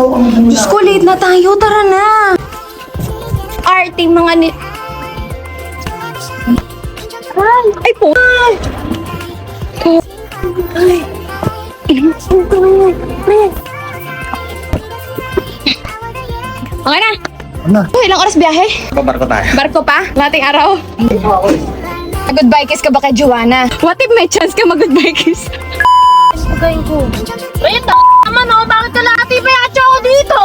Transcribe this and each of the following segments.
Magtatrabaho kami muna. Diyos ko, late na tayo. Tara na. Arte, mga ni... Ay, ay po. Ay. Ay. Okay na. Ano? Oh, ilang oras biyahe? Babarko tayo. Barko pa? Lating araw? Goodbye kiss ka ba kay Joanna? What if may chance ka mag-goodbye kiss? Pagayin ko. Wait, naman oh, bakit kalahati pa yung atso ko dito?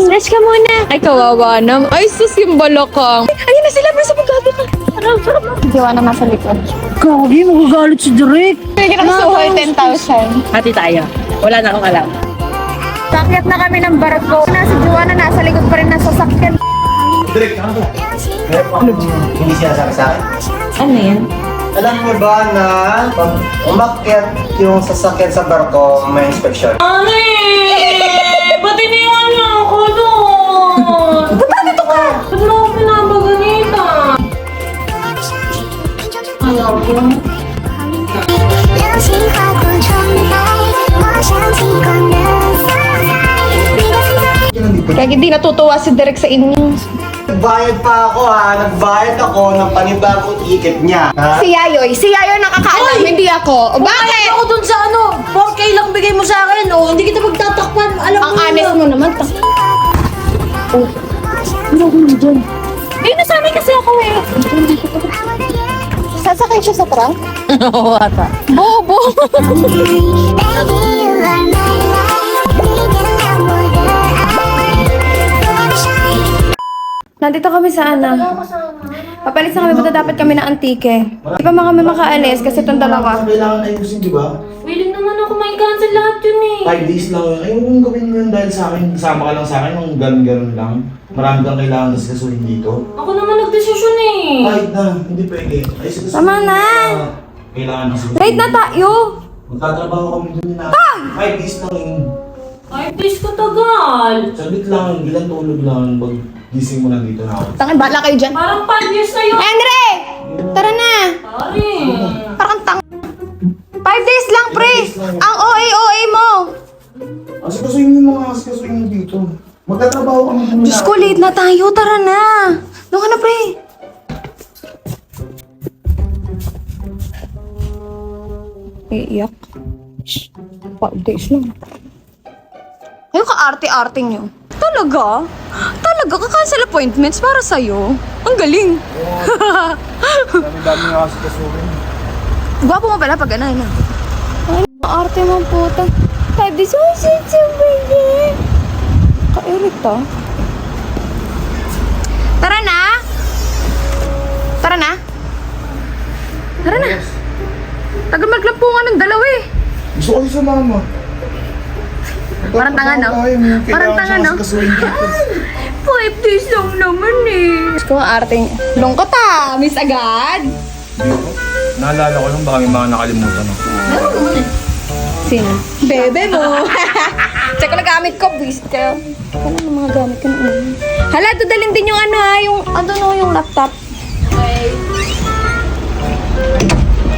Stretch ka muna. Ay, kawawa naman. Ay, sus yung balakang. Ay, ayun na sila, pero sa pagkado ka. Joanna nasa likod. Kagi, magagalit si Direk. Bigyan ako sa whole 10,000. Hati tayo. Wala na akong alam. Sakyat na kami ng barko. Nasa Joanna, nasa likod pa rin ng sasakyan. Direk, ano ba? Ano ba? Hindi sinasabi sa akin. Ano yan? Alam mo ba na pag umakyat yung sasakyan sa barko, may inspeksyon? Ani! Ba't iniwan niyo ako doon? Ba't nandito ka? Ba't mo ako pinabaganita? Kaya hindi natutuwa si Derek sa inyo. Nagbayad pa ako ha, nagbayad ako ng panibagong ticket niya. Ha? Si Yayoy. Si Yayoy nakakaalam, hindi ako. O bakit? Ako dun sa ano, 4K lang bigay mo sa akin, oh. Hindi kita magtatakpan. Alam Ang mo honest yun. mo naman. Ta- Hindi, nasanay kasi ako eh. Sasakay siya sa trunk? Oo, ata. Bobo! Baby, you are my Nandito kami sa ano. Papalit na kami, punta dapat kami na antike. Di pa mga kami makaalis kasi itong dalawa. Kailangan ayusin, di ba? Willing naman ako may cancel lahat yun eh. Five days lang yun. Ayaw mong gawin mo yun dahil sa akin. Kasama ka lang sa akin ng ganun-ganun lang. Marami kang kailangan kasi kasuhin dito. Ako naman nagdesisyon eh. Kahit na, hindi pwede. Ay, sige, Tama na. Kailangan kasi. Late na tayo! Magtatrabaho kami dun na. Five days lang yun. Ay, please ko tagal. Saglit lang, ilang tulog lang. Pag gising mo nandito na ako. Tangin, bala kayo dyan. Parang 5 years na yun. Andre! Tara na! Pare. Parang tang... Five days lang, pre! Ang OA-OA mo! Asikasuhin mo yung mga asikasuhin mo dito. Magtatrabaho kami dun Diyos ko, late na tayo. Tara na! Doon ka na, pre! Iiyak. Shh. Five days lang. Kayo ka-arte-arte nyo. Talaga? Talaga? Ka-cancel appointments para sa'yo? Ang galing! Dami-dami nga asikasuhin. Gwapo mo pala pag ano, ano. Ay, arte mo puta. Five days. Oh, shit, so baby. Ka-irita. Tara na! Tara na! Tara na! Tagal maglampungan ng dalawa eh. Gusto ko yung sumama. Parang tanga, no? Parang tanga, no? Five days lang naman eh. Gusto ko arte niya. Lungkot ah! Miss agad! Naalala ko lang baka may mga nakalimutan ako. Sino? Bebe mo! Check ko na gamit ko, kayo. Ano yung mga gamit ko na Hala, dadalhin din yung ano ha, yung, ano no, yung laptop.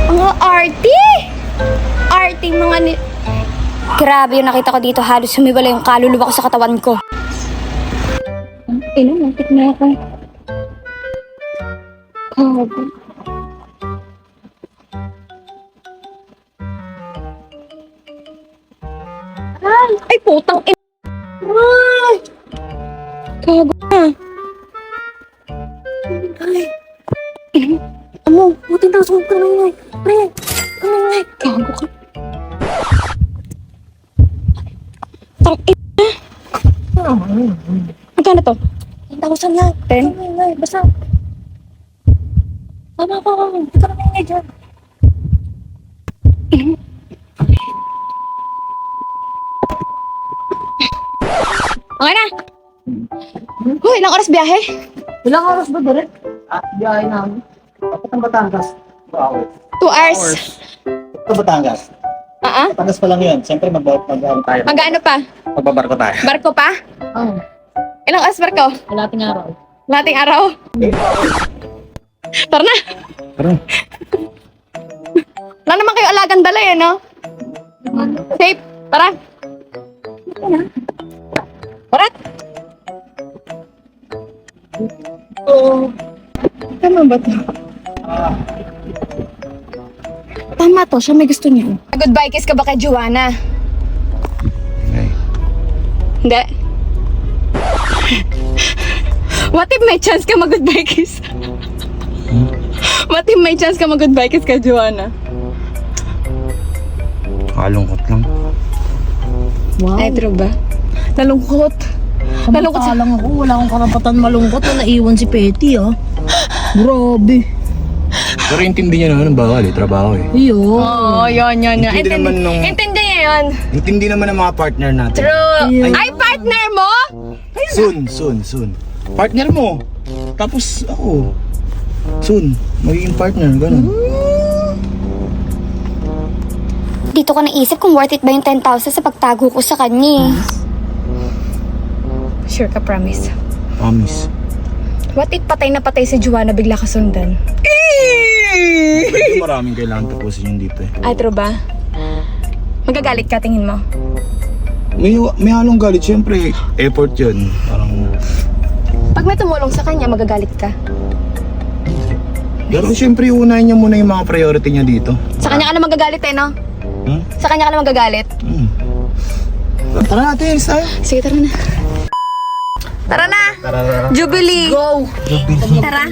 Mga arty! Arty, mga ni... Grabe yung nakita ko dito, halos sumiwala yung kaluluwa ko sa katawan ko. Ino, muntik na ako. Kago. Ay, putang in... Ay! Kago na. Tama ka. Hindi ka naman ngay dyan. Okay na. Hoy, ilang oras biyahe? Ilang oras ba, Direk? Ah, biyahe namin. Dapat ang Batangas. Wow. Two hours. Ito Batangas. Ah, ah. Batangas pa lang yun. Siyempre mag mag mag tayo. Magkano pa? Magbabarko tayo. Barko pa? Oo. Ilang oras barko? Kalating araw. Lating araw? Tara na. Tara. Wala naman kayo alagang dala eh, no? Safe. Tara. Parat! Tama ba to? Tama to, siya may gusto niya. Goodbye kiss ka ba kay Joanna? Okay. Hindi. What if may chance ka mag-goodbye kiss? What if may chance ka mag-goodbye kiss kay Joanna? Kalungkot lang. Ay, true ba? Nalungkot. Nalungkot sa... lang ako, wala akong karapatan malungkot na naiwan si Petty ah. Grabe. Pero intindi niya naman ang bawal eh, trabaho eh. Iyo. Oo, oh, yun, yun, yun. Intindi naman nung- Intindi niya yun. Intindi naman ang mga partner natin. True. Ay, partner mo? Soon, soon, soon. Partner mo. Tapos ako. Soon, magiging partner, ganun. Dito ko naisip kung worth it ba yung 10,000 sa pagtago ko sa kanya eh. Sure ka, promise. Promise. What if patay na patay si Joanna bigla ka sundan? Pwede maraming kailangan tapusin yun dito eh. Ay, true ba? Magagalit ka, tingin mo. May, may halong galit, syempre. Effort yun. Parang, Pag may tumulong sa kanya, magagalit ka. Pero syempre unahin niya muna yung mga priority niya dito. Sa kanya ka na magagalit eh, no? Hmm? Sa kanya ka na magagalit. Hmm. Tara natin, tayo. Sige, tara na. Tara na! Tara, tara. Jubilee! Go! Tara!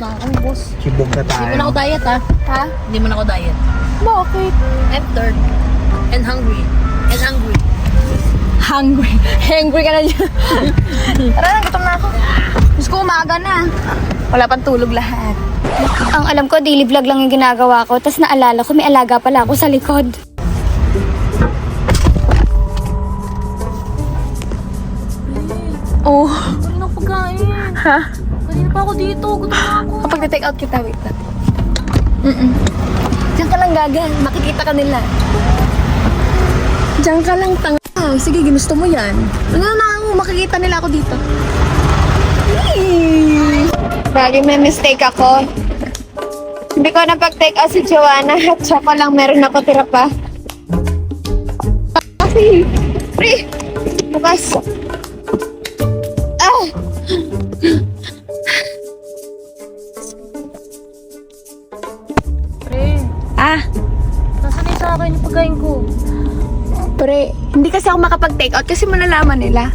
Kibog na tayo. Hindi mo na ako diet ah. Ha? Hindi mo na ako diet. Bakit? I'm third. And hungry. And hungry. Hungry. Hungry ka na dyan. Tara na, gutom na ako. Gusto ko umaga na. Wala pang tulog lahat. Ang alam ko, daily vlog lang yung ginagawa ko. Tapos naalala ko, may alaga pala ako sa likod. Oh. Kanina pagkain. Ha? Kanina pa ako dito. Gutom na ako. Kapag na-take out kita, wait lang. Mm-mm. Diyan ka lang gagan. Makikita ka nila. Diyan ka lang tanga. Ah, sige, ginusto mo yan. Ano na ako, makikita nila ako dito. Bali, may mistake ako. Hindi ko napag-take out si Joanna at saka lang meron ako tira pa. Kasi, pre, bukas. Ah! Pre, Ah, nasaan yung sa akin yung pagkain ko? pre, hindi kasi ako makapag-take out kasi malalaman nila.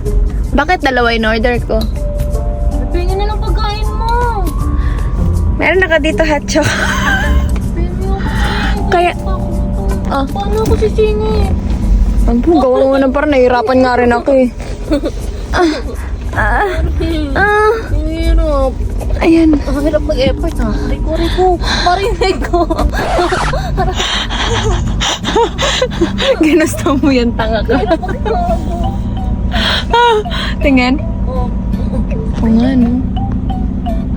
Bakit dalawa in order ko? Meron na ka dito, Hacho. Ako. Kaya, Ah. Paano ako sisingit? ang gawa mo ng parang nahihirapan nga rin ako eh. Ah, ah, Hirap. ayan. Ang hirap mag-effort ha. Riko, Riko. Marinig ko. Ginusto mo yan, tanga ka. Ah, tingin. Oh. Oo nga, no?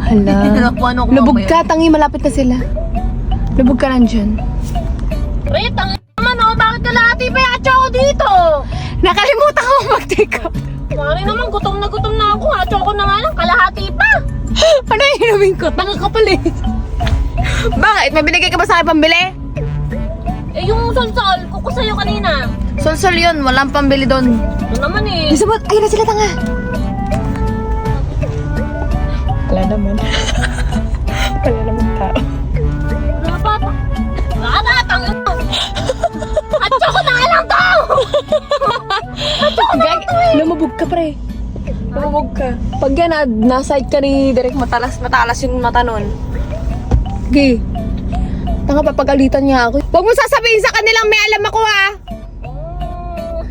Hala. Ako Lubog mamaya? ka, tangi, malapit na sila. Lubog ka lang dyan. Pre, tangin naman oh. Bakit kalahati pa yacho ako dito? Nakalimutan ko mag-take out. Mari naman, gutom na gutom na ako. Hacho ko na nga lang, kalahati pa. Ano yung inumin ko? Tanga ka pala eh. Bakit? May binigay ka ba sa akin pambili? Eh, yung solsol, kuko sa'yo kanina. Solsol yun, walang pambili doon. Ano naman eh. Sabot, ayun na sila tanga. Wala naman. Wala naman tao. Wala pa pa. Wala na, tangin mo. Hacho ko na lang to. Gag, lumubog ka pre. Lumubog ka. Pag yan, ah, naside ka ni Derek matalas, matalas yung mata nun. Okay. Tanga, papagalitan niya ako. Huwag mo sasabihin sa kanilang may alam ako ha.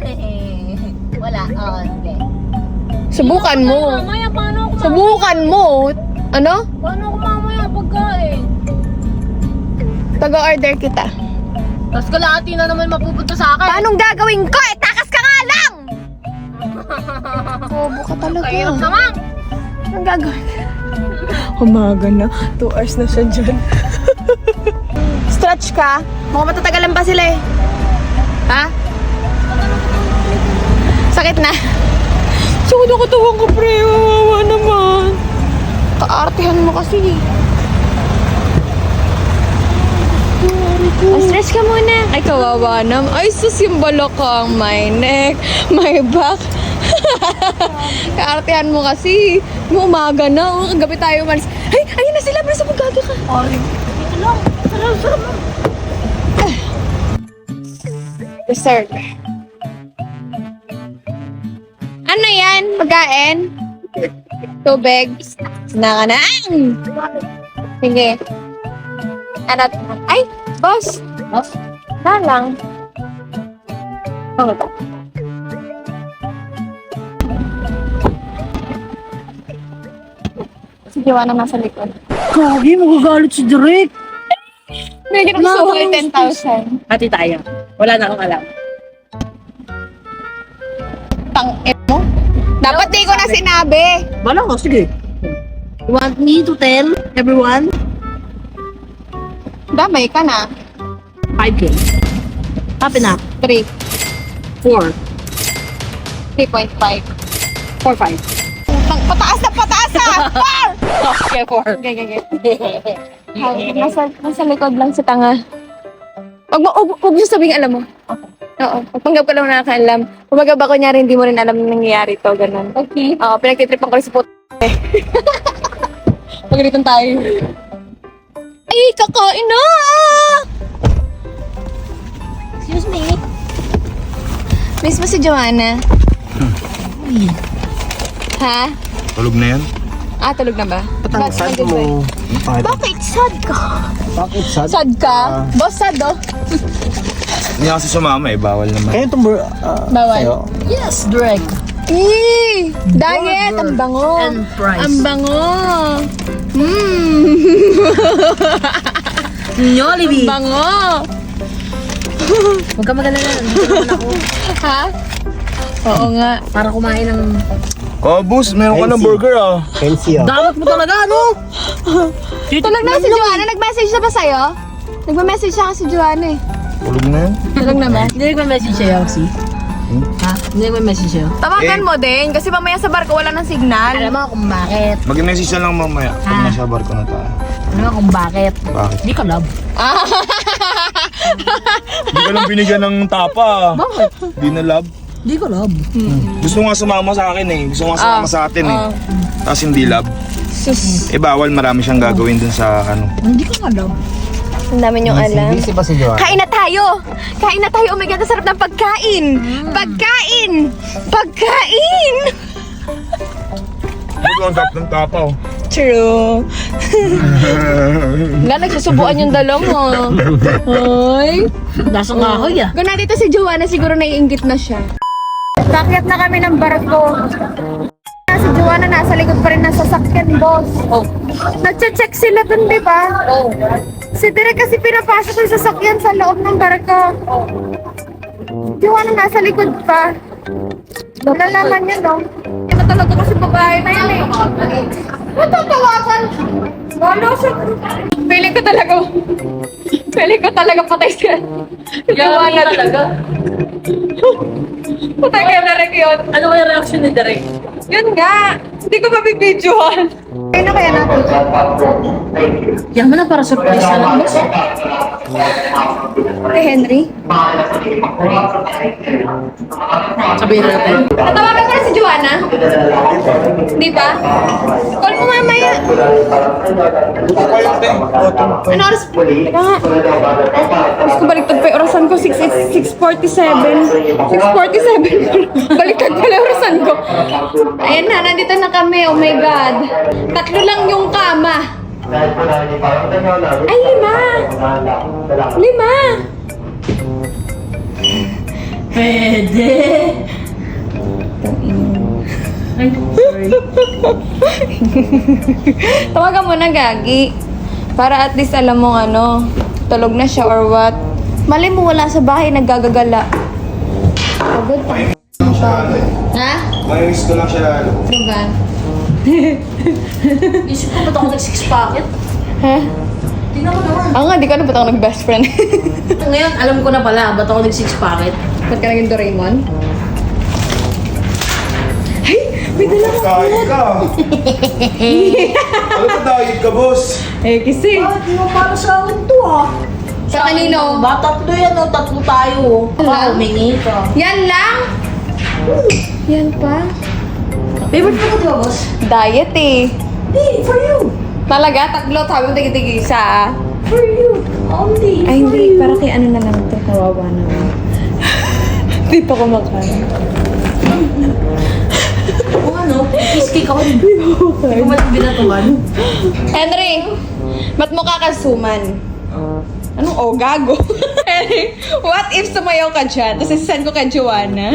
Wala, oh, hindi. Subukan mo. Mamaya, paano? Subukan mo. Ano? Paano ako mamaya pagkain? Taga-order kita. Tapos kalahati na naman mapupunta sa akin. Paanong gagawin ko? Eh, takas ka nga lang! Bobo ka talaga. Kahirap naman. Anong gagawin? Umaga na. Two hours na siya dyan. Stretch ka? Mukhang matatagalan pa sila eh. Ha? Sakit na? Sakit ako tawang ko, pre. Wawawa naman. Kaartihan mo kasi. Oh, stretch ka muna. Ay, kawawa naman. Ay, sus, yung balakang. My neck, my back. Kaartehan mo kasi. Mo umaga na. Oh, kagabi tayo umalis. Ay, ayun na sila. Basta magaga ka. Ito lang. Sarap, sarap. Dessert. Ano yan? Pagkain? Tubig? Sinakanang! Sige. Ano? Ay, boss! Boss? Na lang. Ano to? Si Joanna nasa likod. Kagi, magagalit si Direk. May ganun suhol 10,000. Hati tayo. Wala na akong alam. Tang? Dapat di ko na sinabi. Wala ko, sige. You want me to tell everyone? Damay ka na. 5K. Happy na. 3. 4. 3.5. 4, 5. Putang, pataas na pataas na! Par! Okay, 4. Okay, okay, okay. Nasa, nasa likod lang si tanga. Wag mo, wag, wag mo sabing alam mo. Oo, pagpanggap ka lang na nakaalam. Kumbaga ba kunyari hindi mo rin alam na nangyayari to, ganun. Okay. Oo, pinagtitripan ko rin sa puto. Pagalitan tayo. Ay, kakain na! Excuse me. Miss mo si Joanna? Ha? Tulog na yan? Ah, tulog na ba? Ba't Saan nandun ba eh? mo? Bakit? Bakit sad ka? Bakit sad? Sad ka? Boss sad oh. Hindi kasi sumama eh, bawal naman. Kaya itong bur... ah, Bawal. sa'yo. Yes, Direk. Eh, diet, ang bango. And price. Ang bango. Mmm, Jollibee. bango. Huwag ka magalala. Dito naman ako. Ha? Oo nga. Para kumain ng... Oh, boss, meron ka ng Fancy. burger ah. Fancy ah. Dapat mo talaga, ano? Tulog na si Joanna. Nag-message na ba sa'yo? Nagme-message siya kasi Joanna eh. Tulog na yan? Tulog na ba? Hindi nagme-message sa'yo, si? Ha? Hindi nagme-message sa'yo? Tawagan Eh. mo din kasi mamaya sa barko wala ng signal. Alam mo kung bakit. Mag-message na lang mamaya pag Ah. nasa barko na tayo. Alam mo kung bakit. Bakit? Hindi ka love. Hindi ka lang binigyan ng tapa. Bakit? Hindi na love. Hindi ka love. Gusto nga sumama sa akin eh. Gusto nga sumama Ah. sa atin eh. Ah. Tapos hindi love. Sus. Eh bawal, marami siyang gagawin dun sa ano. Hindi ka nga love. Ang dami niyong Busy, alam. busy ba si Joanna? Kain na tayo! Kain na tayo! Oh my God, ang sarap ng pagkain! Pagkain! Pagkain! Ito ang tap ng tapa oh. True. Wala, nagsusubuan yung dalaw mo. Hoy. Nasa kahoy ah. Kung nandito si Joanna, siguro naiingit na siya. Pakyat na kami ng barko. Si Joanna nasa likod pa rin ng sasakyan, boss. Oh. Nagche-check sila dun, di ba? Oh. Si Derek kasi pinapasok yung sasakyan sa loob ng barko. Joanna nasa likod pa. Nalalaman niya, no? Ito talaga kasi babae na yan eh. Matatawagan. Wala siya. Feeling ko talaga. Feeling ko talaga patay siya. Joanna talaga. Patay kaya Derek yun. Ano kaya reaction ni Direk? Yun nga. Hindi ko mabibidyohan. Na kaya natin? Yan mo na para surprise na lang, boss. Kay Henry? Sabihin natin. Natawagan ko na si Joanna? Di ba? Call mo mamaya. Ano oras? Teka nga. Oras ko baliktad pa yung orasan ko. 6, 6.47. 6.47. baliktad pala orasan ko. Ayan na, nandito na kami. Oh my God. Tatlo lang yung kama. Ay, lima. Lima. Pwede. Ay, sorry. Tawagan mo na, Gagi. Para at least alam mo ano, tulog na siya or what. Mali mo wala sa bahay, naggagagala. Pagod pa. Ha? Mayroon ko lang siya lalo. Ano ba? Isip ko ba't ako nag-six packet? Ha? Tingnan mo naman. Ako nga, di ko na ba't ako nag-best friend. Ngayon, alam ko na pala, ba't ako nag-six packet? ba't ka naging Doraemon? Ay! May dala ko. Diet ka. Alam mo diet ka, boss. Eh, kasi. Di mo para sa akin to ah. Sa kanino? Ba, tatlo yan oh, tatlo tayo. Wala. Baka humingi ka. Yan lang? Yan pa. Favorite mo ito, boss? Diet eh. Hey, for you. Talaga? Tatlo, sabi mo tigi-tigi isa ah. For you. Only. Ay, hindi. Para kay ano na lang ito. Kawawa naman. Hindi pa kumakain. Kung ano, cheesecake ako. Hindi ko malang binatuan. Henry, ba't mo kakasuman? Anong oh, gago? Henry, what if sumayaw ka dyan? Tapos isasend ko kay Joanna.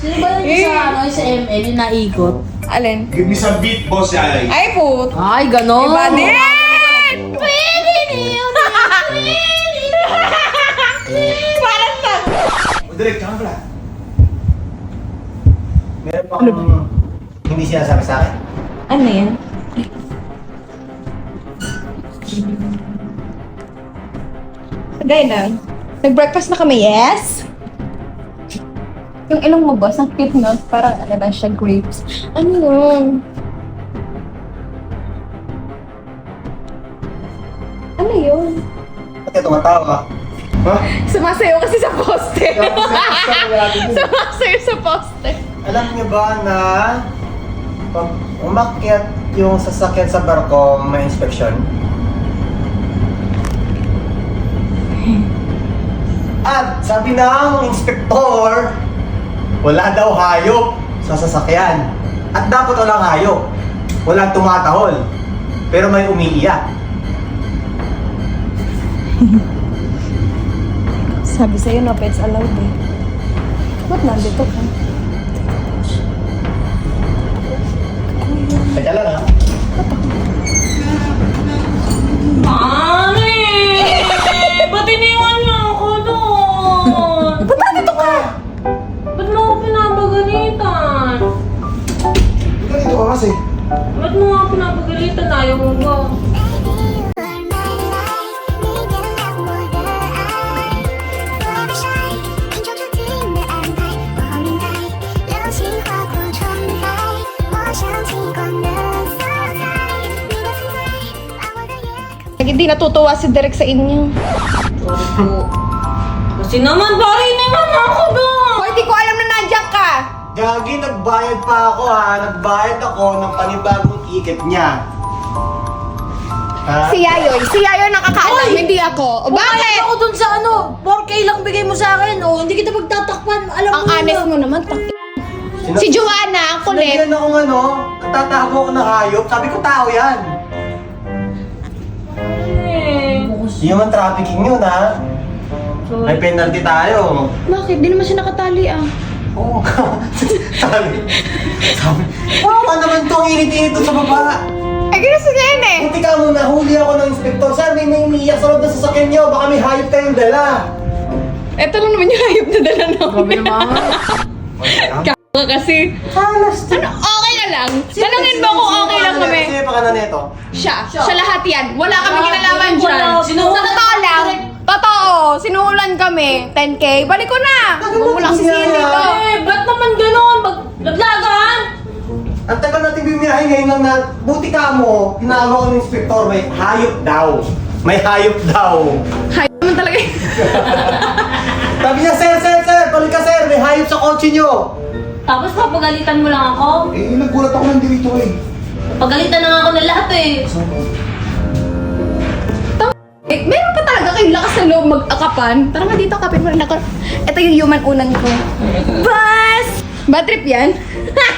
Sino ba yun sa, ano, sa ML yung naikot? Alin? Give me some beat, boss, ay. Ay, put. Ay, ganon. Iba din! Pwede niyo Parang sa... O, direct, tsaka pala. Meron pa akong hindi sinasabi sa akin. Ano yan? Gaya lang. Nag-breakfast na kami, yes? Yung ilong mo, boss, ang cute nun. Parang ano lang siya, grapes. Ano yun? Ano yun? Ba't ka tumatawa? Ha? Sumasayo kasi sa poste. Sumasayo. Sa poste. Alam niyo ba na pag umakyat yung sasakyan sa barko, may inspeksyon? At sabi ng inspektor, wala daw hayop sa sasakyan. At dapat walang hayop. Walang tumatahol. Pero may umiiyak. Sabi sa'yo, no pets allowed eh. Ba't nandito ka? Teka lang ha. Mami! Ba't iniwan kasi. Ba't mo ako pinapagalitan? Ayaw mo ba? Hindi natutuwa si Derek sa inyo. Sorry po. Kasi naman, pare, Gagi, nagbayad pa ako ha. Nagbayad ako ng panibagong ticket niya. Ha? Si Yayoy. Si Yayoy nakakaalam, hindi ako. O bakit? ako dun sa ano, 4K lang bigay mo sa akin, oh. Hindi kita magtatakpan. Alam Ang mo honest mo naman, tak. Si Joanna, ang kulit. Sinagyan akong ano, nagtatago ako ng hayop. Sabi ko tao yan. Eh. Human trafficking yun ha. May penalty tayo. Bakit? Di naman siya nakatali ah. Oo sabi. Sabi. Wow, naman to. Ang init-init sa baba. Eh, ganun si yan eh. Buti ka muna, huli ako ng inspektor. Sir, may may umiiyak sa loob ng sasakyan niyo. Baka may hayop tayong dala. Ito lang naman yung hayop na dala namin. Kaka kasi. Halas to. Ano, okay na lang. Tanungin mo kung okay lang kami. Sino pa ka na neto? Siya. Siya lahat yan. Wala kami kinalaman dyan. Sa totoo lang. Totoo. Sinuhulan kami. 10K. Balik ko na. Huwag mo lang dito. Eh, ba't naman gano'n? Mag laglagan? Ang tagal natin bumiyahe ngayon lang na buti ka mo, hinama ko ng inspektor, may hayop daw. May hayop daw. Hayop naman talaga. Sabi niya, sir, sir, sir, balik ka sir, may hayop sa kotse niyo. Tapos papagalitan mo lang ako? Eh, nagulat ako ng dito eh. Pagalitan na nga ako ng lahat eh. Eh, meron pa talaga kayong lakas na loob mag-akapan. Tara nga dito, kapit mo rin ako. Ito yung human unan ko. Bas! Bad trip yan?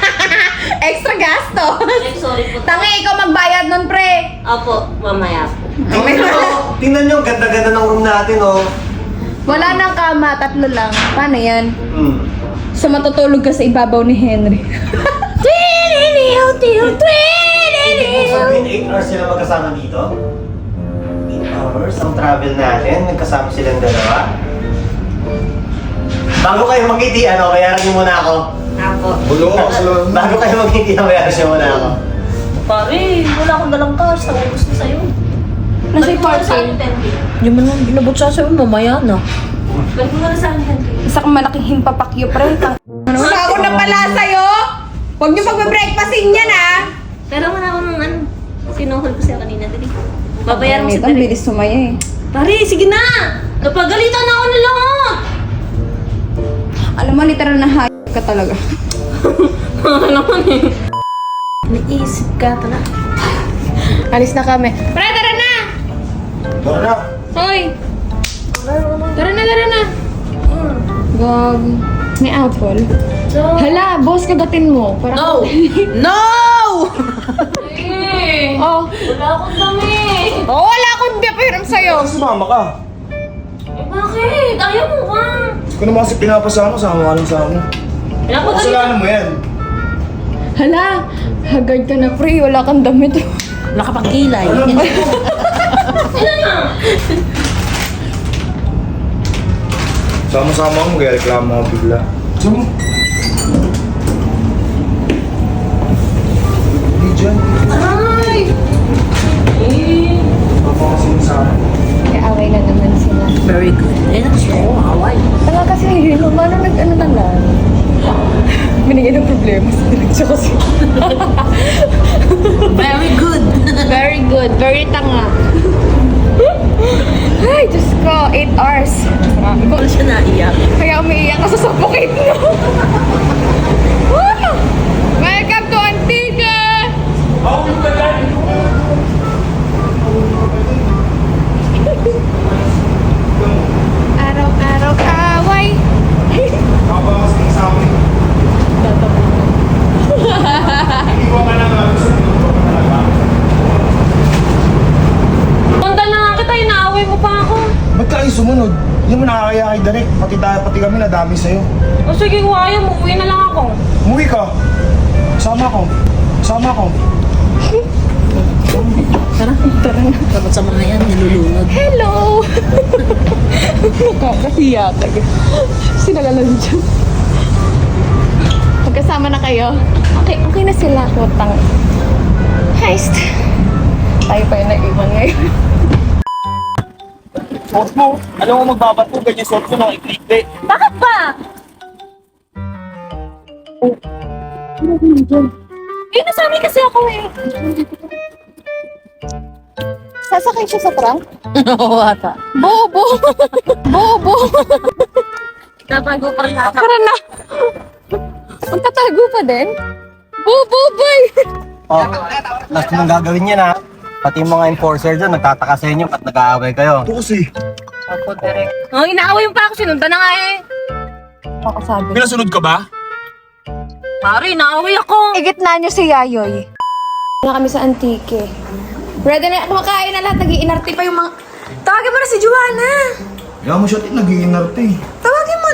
Extra gasto. Eh, sorry po. Tangi, ikaw magbayad nun, pre. Opo, mamaya po. Tingnan niyo, tingnan niyo, ang ganda-ganda ng room natin, oh. Wala nang kama, tatlo lang. Paano yan? Hmm. So matutulog ka sa ibabaw ni Henry. Sabihin, 8 hours sila magkasama dito? 8 hours ang travel natin, nagkasama silang dalawa. Bago kayo magkiti, ano, bayaran niyo muna ako. Apo. Bulo ako sa loob. Bago kayo magkiti, bayaran niyo muna ako. Pare, wala akong dalang cash. Naubos na sa'yo. Nasa Balik mo na sa akin, 10K. Hindi mo nang binabot sa sa'yo, mamaya na. Balik mo na sa akin, 10K. Isa kang malaking himpapakyo, pre. Ano na ako na pala sa'yo? Huwag niyo pagbe-breakfastin yan, ah! Pero wala ako nung ano. Sinuhol ko sa'yo kanina, dali. Babayaran mo sa Ang dali. bilis sumaya eh. Pare, sige na! Napagalitan na ako ng lahat! Alam mo, literal na hayop ka talaga. Ano naman eh. May isip ka pala. Alis na kami. Pre, tara na! Tara na. Hoy! Tara na, tara na! Gag. May apple. Hala, boss, kagatin mo. Para No! no! eh, Oh. wala akong dami. Oh, wala akong di pahiram sa'yo. Sumama ka. Eh bakit? Ayaw mo ba? Kung naman kasi pinapasama, sama ka lang sa akin. Pinapagalit. Kasalanan mo yan. Hala, haggard ka na, pre. Wala kang damit. Nakapagkilay. Sama-sama mo, kaya reklamo ako bigla. Sama. Very good. Eh, so, away. Tanga kasi yun, paano nag-ano na lang? Binigyan ng problema sa direksyon kasi. Very good. Very good. Very tanga. Ay, Diyos ko. 8 hours. Marami ko. Ano siya naiyak? Kaya umiiyak ka sa suffocate mo. Woo! Welcome to Antigua! Araw-araw Papa kasi sa akin. Iwan ka na nga. Gusto mo ka talaga. Tandal na nga kita, inaaway mo pa ako. Ba't ka kayo sumunod? Hindi mo nakakaya kay Danek. Pati tayo, pati kami nadami sa'yo. O sige, kung ayaw mo, uwi na lang ako. Umuwi ka. Sama ko. Sama ko. Dapat sa mga yan, nilulunod. Hello! Nakakahiya talaga. Sinalalan dyan. Magkasama na kayo. Okay, okay na sila. Putang. Heist. Tayo pa yung nag-iwan ngayon. Suot mo. Alam mo magbabato. Ganyan suot mo nang iklikli. Bakit ba? Eh, nasabi kasi ako eh. Sasakay siya sa trunk? Oo, ata. Bobo! Bobo! Tatago pa rin ako. Tara na! Magtatago pa din? Bobo, boy! Oh, last mong gagawin yan ha. Pati yung mga enforcer dyan, nagtataka sa inyo at nag-aaway kayo. Ito kasi. Ako direct. Oh, inaaway mo pa ako. Sinundan na nga eh. Ako sabi. Pinasunod ka ba? Pare, inaaway ako. Igitna niyo si Yayoy. Wala kami sa antike. Ready na kumakain na lahat. Nag-iinarte pa yung mga... Tawagin mo na si Joanna! Kaya mo siya nag-iinarte. Tawagin mo!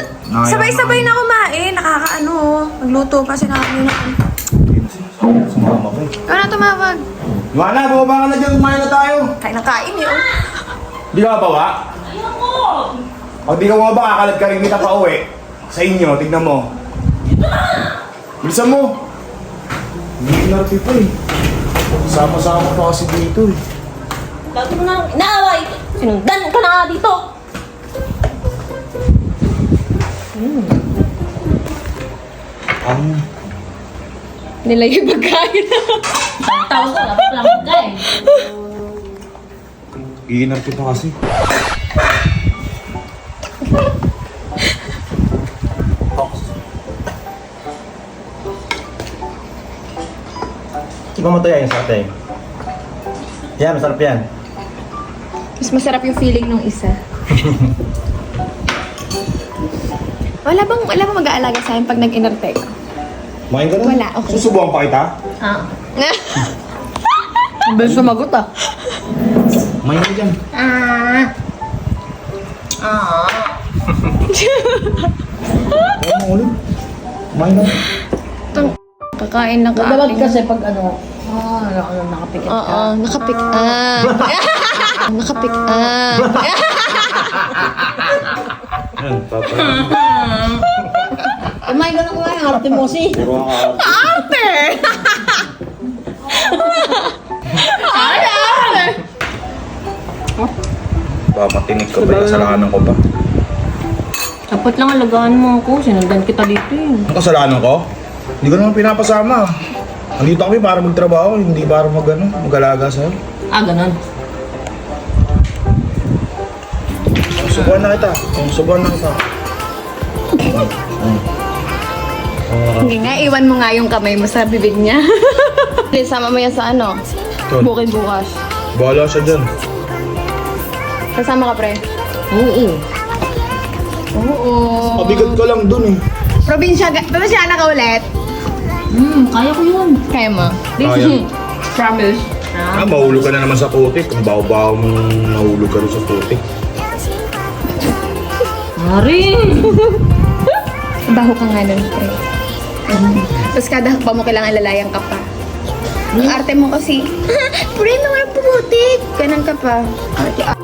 Sabay-sabay na kumain. Nakakaano. Magluto pa si nakakain. Sumama ka eh. Ikaw na tumawag. Luana, bumaba ka na dyan. Kumain na tayo. Kain ng kain yun. Di ka ba ba? Pag di ka bumaba, kakalat ka rin kita pa uwi. Sa inyo, tignan mo. Bilisan mo. Nag-iinarte pa eh. Sama-sama pa kasi dito eh. Lagi mo na inaaway. Sinundan ka na nga dito. Ang Nila yung pagkain. Tawag ka, lang ka eh. iinarte pa kasi. To yan sa atin. Yan, masarap yan. Mas masarap yung feeling nung isa. wala bang, wala bang mag-aalaga sa akin pag nag-inarte ko? Kumain ka na? Wala, okay. Susubukan pa kita? Ah. Bilis sumagot ah. Kumain ka dyan. Ah. Ah. Oo, mo ulit. Kumain na. Kakain na Dapat kain. kasi pag ano, ah, ano, nakapikit ka. Oo, nakapik. Ah. nakapik. Ah. Yan, papa. Kumain ka na kumain, arte mo si. Puro ang arte. Ba, matinig ka ba? Kasalanan ko ba? Dapat lang alagaan mo ako, sinundan kita dito eh. Ang kasalanan ko? Hindi ko naman pinapasama. Andito kami para magtrabaho, hindi para mag, ano, mag-alaga sa'yo. Ah, ganun. Subuhan na kita. Subuhan na kita. Hindi nga, iwan mo nga yung kamay mo sa bibig niya. Hindi, sama mo yan sa ano? Ton. Bukid bukas. Bahala siya dyan. Kasama ka, pre? Oo. Oo. Mabigat ka lang dun eh. Probinsya, probinsya ka ulit? Hmm, kaya ko yun. Kaya mo? Kaya. Promise. Ah, mahulog ka na naman sa putik. Kung baho-baho mong nahulog ka rin sa putik. Mari. Baho ka nga nun, pre. Tapos kada hakba mo kailangan lalayang ka pa. Ang arte mo kasi, pre, mga putik. Ganun ka pa. Arte,